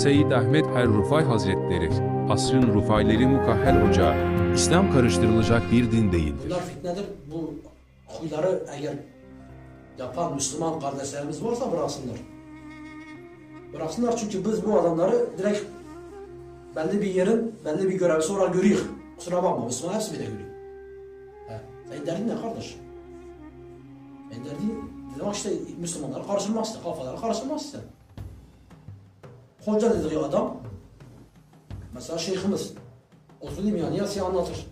Seyyid Ahmet Er Rufay Hazretleri, asrın Rufayleri Mukahhel Ocağı, İslam karıştırılacak bir din değildir. Bunlar fitnedir. Bu huyları eğer yapan Müslüman kardeşlerimiz varsa bıraksınlar. Bıraksınlar çünkü biz bu adamları direkt belli bir yerin belli bir görevlisi olarak görüyoruz. Kusura bakma Müslüman hepsi bir de görüyor. He. Senin derdin ne kardeş? Benim derdim dedim işte Müslümanları karıştırmaz işte, kafaları karıştırmaz işte. Hoca dediği adam mesela şeyhimiz Oturdu yani siyah anlatır.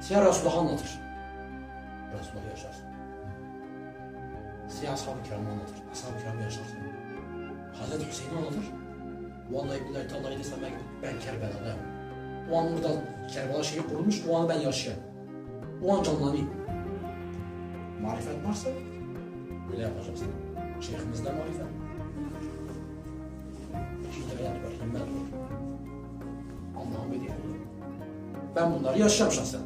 Siyah Resulullah anlatır. Resulullah yaşarsın. Siyah ashab-ı kiramı anlatır. Ashab-ı kiramı yaşarsın. Hazreti Hüseyin'i anlatır. Vallahi billahi tallahi desem ben, ben Kerbela'dayım. O an orada Kerbela şehir kurulmuş, o an ben yaşayan. O an canlanayım. Marifet varsa böyle yapacaksın. Şeyhimizde marifet. Ben bunları yaşayacağım şahsen.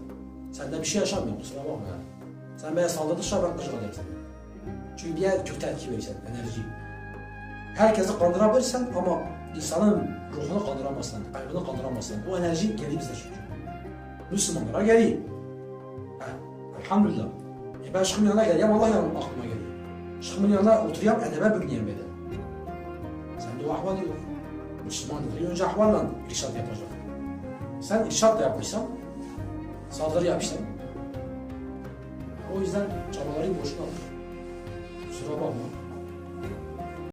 Sende bir şey yaşamıyorum kusura bakma yani. Sen bana saldırdıkça ben gıcık seni. Çünkü bir yer kötü etki verirsen, enerji. Herkesi kandırabilirsen ama insanın ruhunu kandıramazsan, kalbini kandıramazsan o enerji geri bize çünkü. Müslümanlara. Ha, elhamdülillah. E ben şıkkımın yanına geleyim Allah yanıma aklıma geliyor. Şıkkımın yanına oturayım edebe bürüneyim beni. Sende o ahval yok. Müslüman dediği önce ahvalla irşad yapacak. Sen irşad da yapmışsan, saldırı yapmışsan, o yüzden çabaların boşuna bakma.